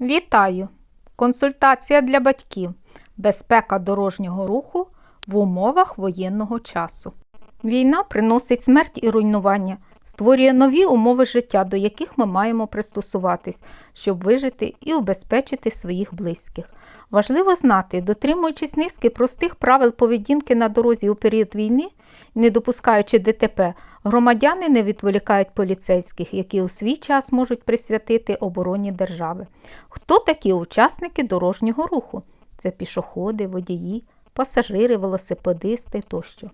Вітаю! Консультація для батьків. Безпека дорожнього руху в умовах воєнного часу. Війна приносить смерть і руйнування, створює нові умови життя, до яких ми маємо пристосуватись, щоб вижити і убезпечити своїх близьких. Важливо знати, дотримуючись низки простих правил поведінки на дорозі у період війни, не допускаючи ДТП, громадяни не відволікають поліцейських, які у свій час можуть присвятити обороні держави. Хто такі учасники дорожнього руху? Це пішоходи, водії, пасажири, велосипедисти тощо.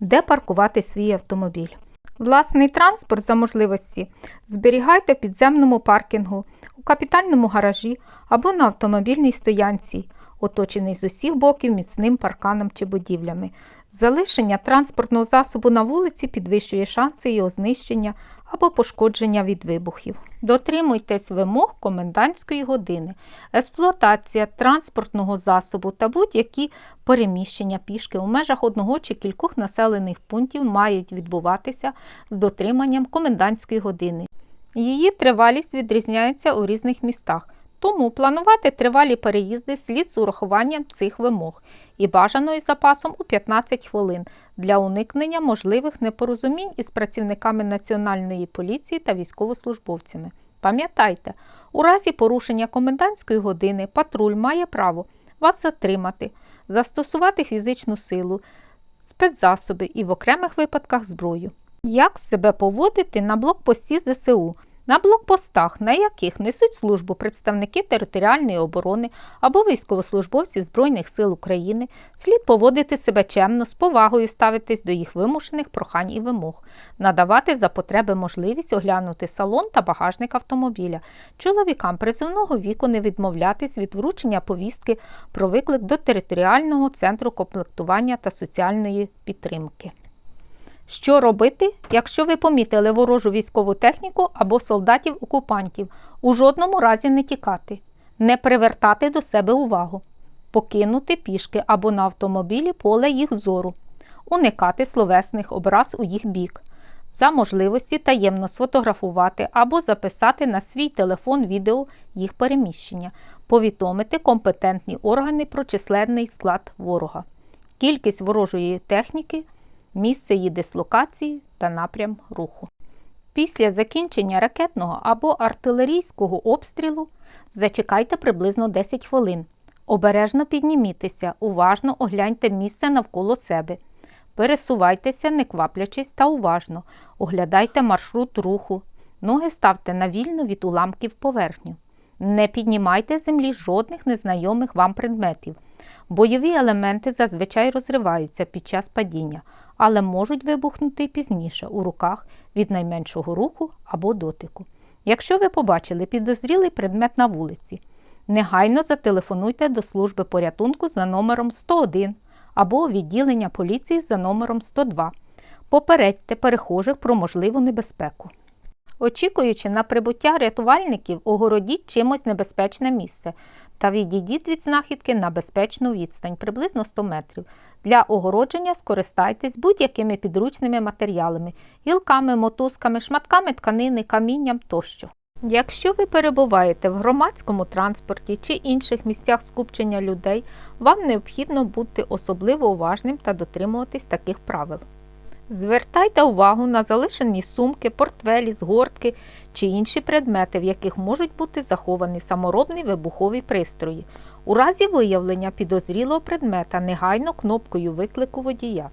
Де паркувати свій автомобіль? Власний транспорт за можливості зберігайте в підземному паркінгу, у капітальному гаражі або на автомобільній стоянці, оточений з усіх боків міцним парканом чи будівлями. Залишення транспортного засобу на вулиці підвищує шанси його знищення або пошкодження від вибухів. Дотримуйтесь вимог комендантської години. Експлуатація транспортного засобу та будь-які переміщення пішки у межах одного чи кількох населених пунктів мають відбуватися з дотриманням комендантської години. Її тривалість відрізняється у різних містах. Тому планувати тривалі переїзди слід з урахуванням цих вимог і бажаною запасом у 15 хвилин для уникнення можливих непорозумінь із працівниками Національної поліції та військовослужбовцями. Пам'ятайте, у разі порушення комендантської години патруль має право вас затримати, застосувати фізичну силу, спецзасоби і в окремих випадках зброю. Як себе поводити на блокпості ЗСУ? На блокпостах, на яких несуть службу представники територіальної оборони або військовослужбовці Збройних сил України, слід поводити себе чемно, з повагою ставитись до їх вимушених прохань і вимог, надавати за потреби можливість оглянути салон та багажник автомобіля, чоловікам призовного віку не відмовлятись від вручення повістки про виклик до територіального центру комплектування та соціальної підтримки. Що робити, якщо ви помітили ворожу військову техніку або солдатів-окупантів? У жодному разі не тікати, не привертати до себе увагу, покинути пішки або на автомобілі поле їх зору, уникати словесних образ у їх бік, за можливості таємно сфотографувати або записати на свій телефон відео їх переміщення, повідомити компетентні органи про численний склад ворога, кількість ворожої техніки місце її дислокації та напрям руху. Після закінчення ракетного або артилерійського обстрілу зачекайте приблизно 10 хвилин. Обережно піднімітеся, уважно огляньте місце навколо себе. Пересувайтеся, не кваплячись та уважно, оглядайте маршрут руху, ноги ставте на вільну від уламків поверхню. Не піднімайте землі жодних незнайомих вам предметів. Бойові елементи зазвичай розриваються під час падіння, але можуть вибухнути пізніше у руках від найменшого руху або дотику. Якщо ви побачили підозрілий предмет на вулиці, негайно зателефонуйте до служби порятунку за номером 101 або відділення поліції за номером 102. Попередьте перехожих про можливу небезпеку. Очікуючи на прибуття рятувальників, огородіть чимось небезпечне місце та відійдіть від знахідки на безпечну відстань приблизно 100 метрів. Для огородження скористайтесь будь-якими підручними матеріалами, гілками, мотузками, шматками тканини, камінням тощо. Якщо ви перебуваєте в громадському транспорті чи інших місцях скупчення людей, вам необхідно бути особливо уважним та дотримуватись таких правил. Звертайте увагу на залишені сумки, портфелі, згортки чи інші предмети, в яких можуть бути заховані саморобні вибухові пристрої. У разі виявлення підозрілого предмета негайно кнопкою виклику водія.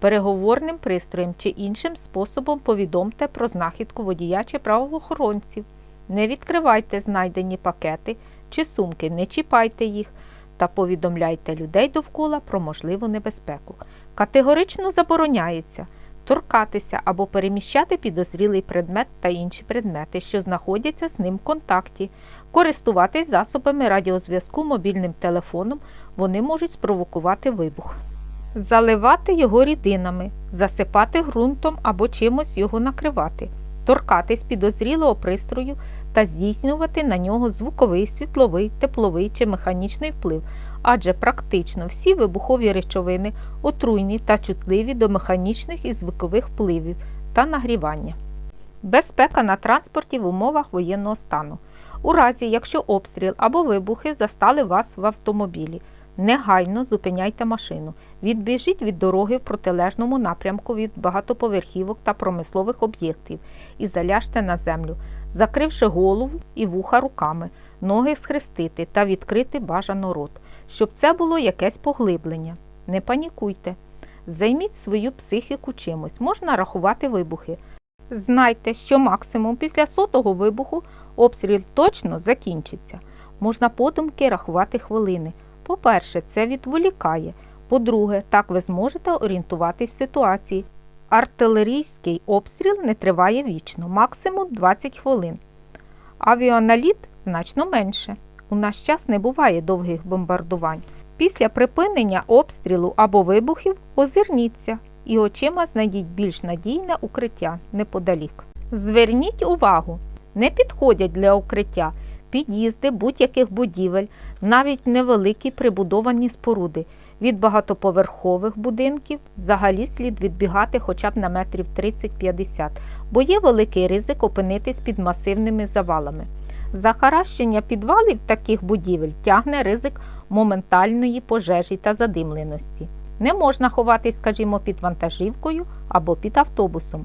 Переговорним пристроєм чи іншим способом повідомте про знахідку водія чи правоохоронців. Не відкривайте знайдені пакети чи сумки, не чіпайте їх та повідомляйте людей довкола про можливу небезпеку. Категорично забороняється торкатися або переміщати підозрілий предмет та інші предмети, що знаходяться з ним в контакті, користуватись засобами радіозв'язку мобільним телефоном, вони можуть спровокувати вибух. Заливати його рідинами, засипати ґрунтом або чимось його накривати, торкатись підозрілого пристрою та здійснювати на нього звуковий, світловий, тепловий чи механічний вплив, адже практично всі вибухові речовини отруйні та чутливі до механічних і звукових впливів та нагрівання. Безпека на транспорті в умовах воєнного стану. У разі, якщо обстріл або вибухи застали вас в автомобілі, негайно зупиняйте машину. Відбіжіть від дороги в протилежному напрямку від багатоповерхівок та промислових об'єктів і заляжте на землю, закривши голову і вуха руками, ноги схрестити та відкрити бажано рот, щоб це було якесь поглиблення. Не панікуйте. Займіть свою психіку чимось, можна рахувати вибухи. Знайте, що максимум після сотого вибуху обстріл точно закінчиться. Можна подумки рахувати хвилини. По-перше, це відволікає. По-друге, так ви зможете орієнтуватись в ситуації. Артилерійський обстріл не триває вічно, максимум 20 хвилин. Авіаналіт значно менше. У наш час не буває довгих бомбардувань. Після припинення обстрілу або вибухів озирніться і очима знайдіть більш надійне укриття неподалік. Зверніть увагу, не підходять для укриття під'їзди будь-яких будівель, навіть невеликі прибудовані споруди. Від багатоповерхових будинків взагалі слід відбігати хоча б на метрів 30-50, бо є великий ризик опинитись під масивними завалами. Захаращення підвалів таких будівель тягне ризик моментальної пожежі та задимленості. Не можна ховатись, скажімо, під вантажівкою або під автобусом.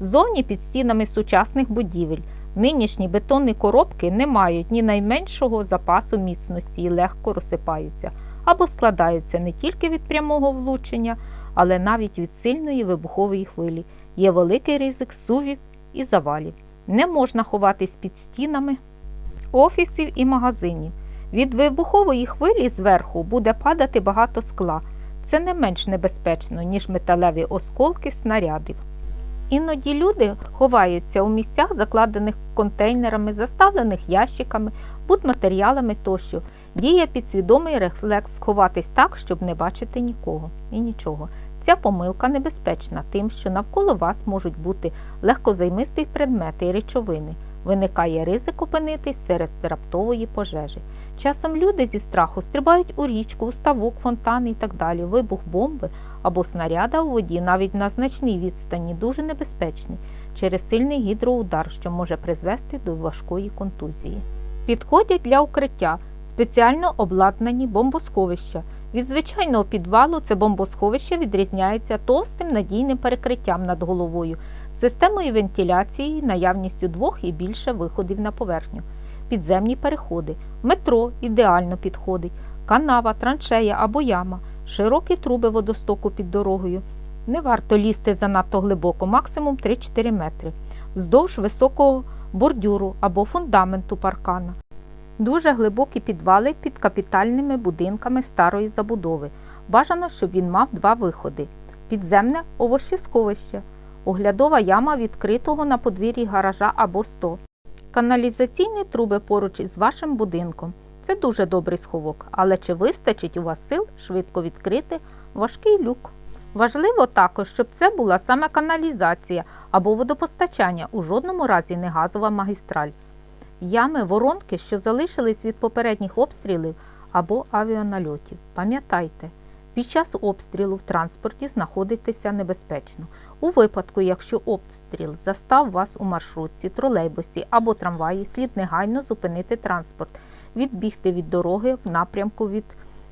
Зовні під стінами сучасних будівель нинішні бетонні коробки не мають ні найменшого запасу міцності і легко розсипаються або складаються не тільки від прямого влучення, але навіть від сильної вибухової хвилі. Є великий ризик сувів і завалів. Не можна ховатись під стінами офісів і магазинів. Від вибухової хвилі зверху буде падати багато скла. Це не менш небезпечно, ніж металеві осколки снарядів. Іноді люди ховаються у місцях, закладених контейнерами, заставлених ящиками, будматеріалами тощо. Діє підсвідомий рефлекс сховатись так, щоб не бачити нікого і нічого. Ця помилка небезпечна тим, що навколо вас можуть бути легкозаймисті предмети і речовини. Виникає ризик опинитись серед раптової пожежі. Часом люди зі страху стрибають у річку, у ставок, фонтан і так далі. Вибух бомби або снаряда у воді навіть на значній відстані дуже небезпечний через сильний гідроудар, що може призвести до важкої контузії. Підходять для укриття спеціально обладнані бомбосховища. Від звичайного підвалу це бомбосховище відрізняється товстим надійним перекриттям над головою, системою вентиляції, наявністю двох і більше виходів на поверхню, підземні переходи, метро ідеально підходить, канава, траншея або яма, широкі труби водостоку під дорогою. Не варто лізти занадто глибоко, максимум 3-4 метри, вздовж високого бордюру або фундаменту паркана. Дуже глибокі підвали під капітальними будинками старої забудови. Бажано, щоб він мав два виходи: підземне овощесховище, оглядова яма відкритого на подвір'ї гаража або сто, каналізаційні труби поруч із вашим будинком. Це дуже добрий сховок, але чи вистачить у вас сил швидко відкрити важкий люк? Важливо також, щоб це була саме каналізація або водопостачання, у жодному разі не газова магістраль. Ями, воронки, що залишились від попередніх обстрілів або авіанальотів. Пам'ятайте, під час обстрілу в транспорті знаходитися небезпечно. У випадку, якщо обстріл застав вас у маршрутці, тролейбусі або трамваї, слід негайно зупинити транспорт, відбігти від дороги в напрямку від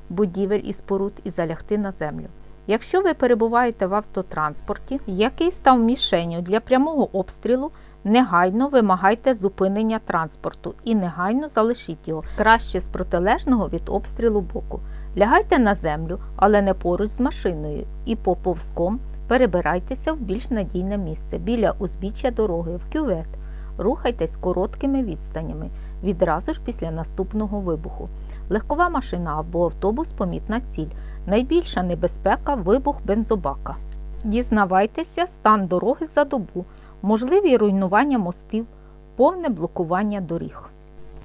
будівель і споруд і залягти на землю. Якщо ви перебуваєте в автотранспорті, який став мішенню для прямого обстрілу, негайно вимагайте зупинення транспорту і негайно залишіть його краще з протилежного від обстрілу боку. Лягайте на землю, але не поруч з машиною, і поповзком перебирайтеся в більш надійне місце біля узбіччя дороги в кювет. Рухайтесь короткими відстанями відразу ж після наступного вибуху. Легкова машина або автобус помітна ціль. Найбільша небезпека вибух бензобака. Дізнавайтеся стан дороги за добу, можливі руйнування мостів, повне блокування доріг.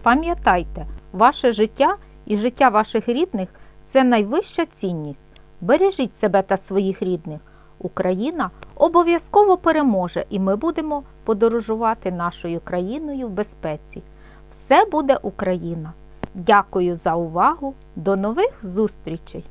Пам'ятайте, ваше життя і життя ваших рідних це найвища цінність. Бережіть себе та своїх рідних. Україна обов'язково переможе, і ми будемо подорожувати нашою країною в безпеці. Все буде Україна! Дякую за увагу! До нових зустрічей!